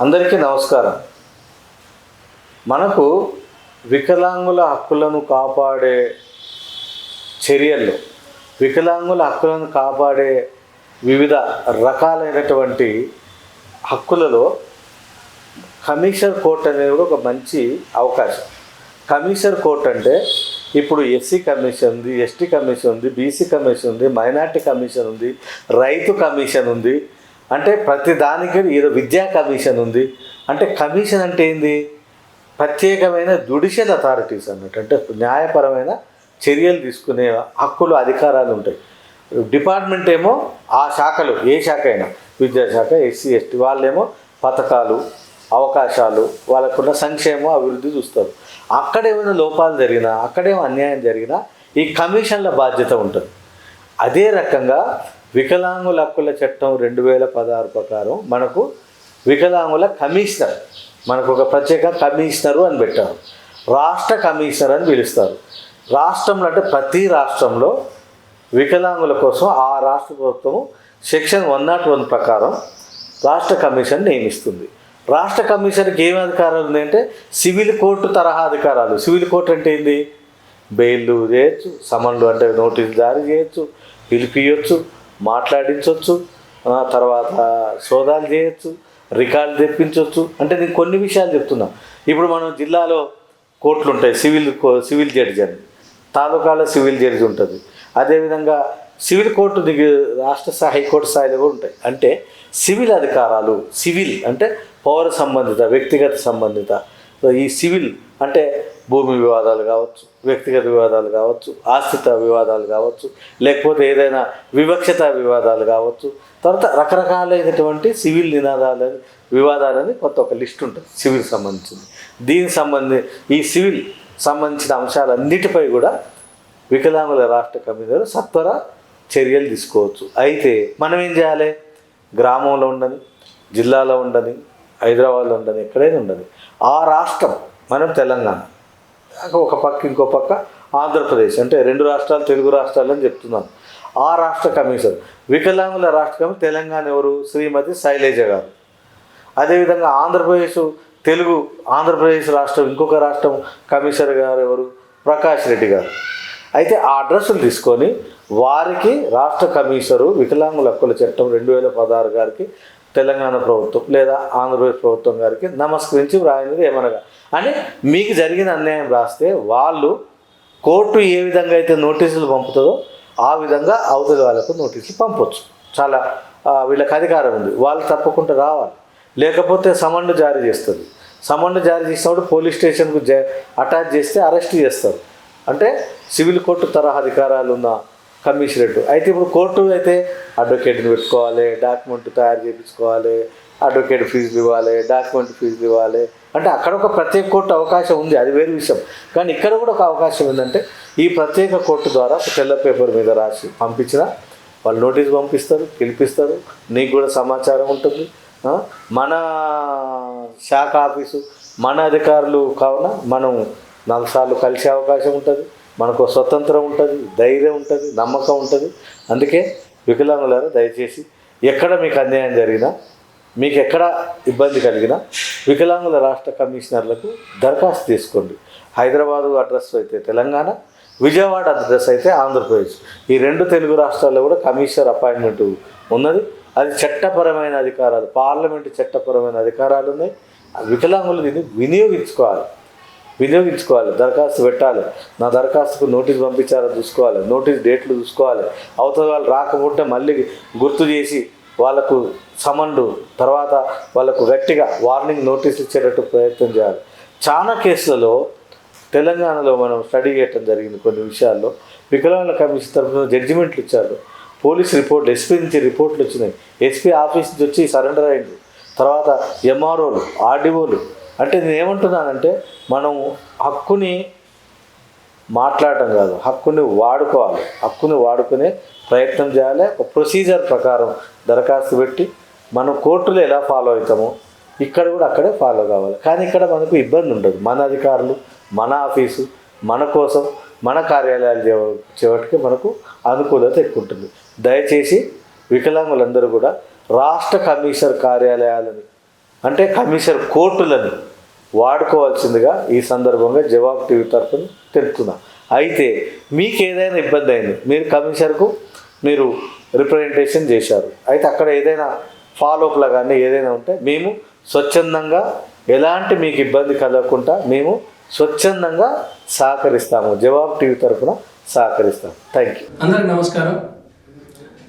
అందరికీ నమస్కారం. మనకు వికలాంగుల హక్కులను కాపాడే చర్యల్లో వికలాంగుల హక్కులను కాపాడే వివిధ రకాలైనటువంటి హక్కులలో కమిషనర్ కోర్ట్ అనేది కూడా ఒక మంచి అవకాశం. కమిషనర్ కోర్ట్ అంటే ఇప్పుడు ఎస్సీ కమిషన్ ఉంది ఎస్టీ కమిషన్ ఉంది బీసీ కమిషన్ ఉంది మైనార్టీ కమిషన్ ఉంది రైతు కమిషన్ ఉంది అంటే ప్రతి దానికి ఏదో విద్యా కమిషన్ ఉంది. అంటే కమిషన్ అంటే ఏంది? ప్రత్యేకమైన జుడిషియల్ అథారిటీస్ అన్నట్టు. అంటే న్యాయపరమైన చర్యలు తీసుకునే హక్కులు అధికారాలు ఉంటాయి. డిపార్ట్మెంట్ ఏమో ఆ శాఖలు ఏ శాఖ అయినా విద్యాశాఖ ఎస్సీ ఎస్టీ వాళ్ళేమో పథకాలు అవకాశాలు వాళ్ళకున్న సంక్షేమం అభివృద్ధి చూస్తారు. అక్కడ ఏమైనా లోపాలు జరిగినా అక్కడేమో అన్యాయం జరిగినా ఈ కమిషన్ల బాధ్యత ఉంటుంది. అదే రకంగా వికలాంగుల హక్కుల చట్టం రెండు వేల పదహారు ప్రకారం మనకు వికలాంగుల కమిషనర్ మనకు ఒక ప్రత్యేక కమిషనరు అని పెట్టారు. రాష్ట్ర కమిషనర్ అని పిలుస్తారు. రాష్ట్రంలో అంటే ప్రతి రాష్ట్రంలో వికలాంగుల కోసం ఆ రాష్ట్ర ప్రభుత్వం సెక్షన్ వన్ నాట్ వన్ ప్రకారం రాష్ట్ర కమిషన్ నియమిస్తుంది. రాష్ట్ర కమిషన్కి ఏమి అధికారాలు ఉన్నాయంటే సివిల్ కోర్టు తరహా అధికారాలు. సివిల్ కోర్టు అంటే ఏంది? బెయిల్లు చేయొచ్చు సమన్లు అంటే నోటీసు జారీ చేయొచ్చు పిలిపియొచ్చు మాట్లాడించవచ్చు తర్వాత సోదాలు చేయొచ్చు రికార్డు తెప్పించవచ్చు అంటే నేను కొన్ని విషయాలు చెప్తున్నా. ఇప్పుడు మనం జిల్లాలో కోర్టులు ఉంటాయి సివిల్ కో- సివిల్ జడ్జి అని తాలూకాలో సివిల్ జడ్జి ఉంటుంది. అదేవిధంగా సివిల్ కోర్టు దిగి రాష్ట్ర స్థాయి హైకోర్టు స్థాయిలో కూడా ఉంటాయి. అంటే సివిల్ అధికారాలు సివిల్ అంటే పౌర సంబంధిత వ్యక్తిగత సంబంధిత ఈ సివిల్ అంటే భూమి వివాదాలు కావచ్చు వ్యక్తిగత వివాదాలు కావచ్చు ఆస్తిత వివాదాలు కావచ్చు లేకపోతే ఏదైనా వివక్షత వివాదాలు కావచ్చు తర్వాత రకరకాలైనటువంటి సివిల్ నినాదాలు వివాదాలని కొంత ఒక లిస్ట్ ఉంటుంది సివిల్ సంబంధించింది. దీనికి సంబంధి ఈ సివిల్ సంబంధించిన అంశాలన్నిటిపై కూడా వికలాంగుల రాష్ట్ర కమిషనర్ సత్వర చర్యలు తీసుకోవచ్చు. అయితే మనం ఏం చేయాలి? గ్రామంలో ఉండని జిల్లాలో ఉండని హైదరాబాద్లో ఉండని ఎక్కడైనా ఉండని ఆ రాష్ట్రం మనం తెలంగాణ ఒక పక్క ఇంకో పక్క ఆంధ్రప్రదేశ్. అంటే రెండు రాష్ట్రాలు తెలుగు రాష్ట్రాలు అని చెప్తున్నాను. ఆ రాష్ట్ర కమిషనర్ వికలాంగుల రాష్ట్ర కమిషన్ తెలంగాణ ఎవరు? శ్రీమతి శైలేజ గారు. అదేవిధంగా ఆంధ్రప్రదేశ్ తెలుగు ఆంధ్రప్రదేశ్ రాష్ట్రం ఇంకొక రాష్ట్రం కమిషనర్ గారు ఎవరు? ప్రకాష్ రెడ్డి గారు. అయితే ఆ అడ్రస్లు తీసుకొని వారికి రాష్ట్ర కమిషనరు వికలాంగుల హక్కుల చట్టం రెండు వేల పదహారు గారికి తెలంగాణ ప్రభుత్వం లేదా ఆంధ్రప్రదేశ్ ప్రభుత్వం గారికి నమస్కరించి వ్రాయినది ఏమనగా అని మీకు జరిగిన అన్యాయం రాస్తే వాళ్ళు కోర్టు ఏ విధంగా అయితే నోటీసులు పంపుతుందో ఆ విధంగా అవతలి వాళ్ళకు నోటీసులు పంపొచ్చు. చాలా వీళ్ళకి అధికారం ఉంది. వాళ్ళు తప్పకుండా రావాలి. లేకపోతే సమన్లు జారీ చేస్తుంది సమన్లు జారీ చేసినప్పుడు పోలీస్ స్టేషన్కు అటాచ్ చేస్తే అరెస్ట్ చేస్తారు. అంటే సివిల్ కోర్టు తరహా అధికారాలు ఉన్న కమిషనరేట్. అయితే ఇప్పుడు కోర్టు అయితే అడ్వకేట్ని పెట్టుకోవాలి డాక్యుమెంట్ తయారు చేయించుకోవాలి అడ్వకేట్ ఫీజులు ఇవ్వాలి డాక్యుమెంట్ ఫీజులు ఇవ్వాలి. అంటే అక్కడ ఒక ప్రత్యేక కోర్టు అవకాశం ఉంది అది వేరే విషయం. కానీ ఇక్కడ కూడా ఒక అవకాశం ఏంటంటే ఈ ప్రత్యేక కోర్టు ద్వారా ఒక తెల్ల పేపర్ మీద రాసి పంపించిన వాళ్ళు నోటీస్ పంపిస్తారు పిలిపిస్తారు. నీకు కూడా సమాచారం ఉంటుంది. మన శాఖ ఆఫీసు మన అధికారులు కావున మనం నాలుగు సార్లు కలిసే అవకాశం ఉంటుంది. మనకు స్వతంత్రం ఉంటుంది ధైర్యం ఉంటుంది నమ్మకం ఉంటుంది. అందుకే వికలాంగులారా దయచేసి ఎక్కడ మీకు అన్యాయం జరిగినా మీకు ఎక్కడ ఇబ్బంది కలిగినా వికలాంగుల రాష్ట్ర కమిషనర్లకు దరఖాస్తు తీసుకోండి. హైదరాబాదు అడ్రస్ అయితే తెలంగాణ విజయవాడ అడ్రస్ అయితే ఆంధ్రప్రదేశ్. ఈ రెండు తెలుగు రాష్ట్రాల్లో కూడా కమిషనర్ అపాయింట్మెంట్ ఉన్నది. అది చట్టపరమైన అధికారాలు పార్లమెంటు చట్టపరమైన అధికారాలు ఉన్నాయి. వికలాంగులు దీన్ని వినియోగించుకోవాలి. వినియోగించుకోవాలి దరఖాస్తు పెట్టాలి. నా దరఖాస్తుకు నోటీస్ పంపించారో చూసుకోవాలి నోటీస్ డేట్లు చూసుకోవాలి. అవతల వాళ్ళు రాకపోతే మళ్ళీ గుర్తు చేసి వాళ్ళకు సమన్లు తర్వాత వాళ్ళకు గట్టిగా వార్నింగ్ నోటీస్ ఇచ్చేటట్టు ప్రయత్నం చేయాలి. చాలా కేసులలో తెలంగాణలో మనం స్టడీ చేయటం జరిగింది కొన్ని విషయాల్లో. వికలాంగుల కమిషన్ తరఫున జడ్జిమెంట్లు ఇచ్చారు. పోలీస్ రిపోర్ట్లు ఎస్పీ నుంచి రిపోర్ట్లు వచ్చినాయి. ఎస్పీ ఆఫీస్ నుంచి వచ్చి సరెండర్ అయింది. తర్వాత ఎంఆర్ఓలు ఆర్డీఓలు అంటే నేను ఏమంటున్నానంటే మనం హక్కుని మాట్లాడటం కాదు హక్కుని వాడుకోవాలి. హక్కుని వాడుకునే ప్రయత్నం చేయాలి. ఒక ప్రొసీజర్ ప్రకారం దరఖాస్తు పెట్టి మనం కోర్టులో ఎలా ఫాలో అవుతామో ఇక్కడ కూడా అక్కడే ఫాలో కావాలి. కానీ ఇక్కడ మనకు ఇబ్బంది ఉండదు. మన అధికారులు మన ఆఫీసు మన కోసం మన కార్యాలయాలు చేపటికి మనకు అనుకూలత ఎక్కువ ఉంటుంది. దయచేసి వికలాంగులందరూ కూడా రాష్ట్ర కమిషనర్ కార్యాలయాలని అంటే కమిషనర్ కోర్టులను వాడుకోవాల్సిందిగా ఈ సందర్భంగా జవాబు టీవీ తరఫున తెలుపుతున్నా. అయితే మీకు ఏదైనా ఇబ్బంది అయింది మీరు కమిషనర్కు మీరు రిప్రజెంటేషన్ చేశారు. అయితే అక్కడ ఏదైనా ఫాలోఅప్లో కానీ ఏదైనా ఉంటే మేము స్వచ్ఛందంగా ఎలాంటి మీకు ఇబ్బంది కలగకుండా మేము స్వచ్ఛందంగా సహకరిస్తాము. జవాబు టీవీ తరఫున సహకరిస్తాము. థ్యాంక్ యూ అందరికి నమస్కారం.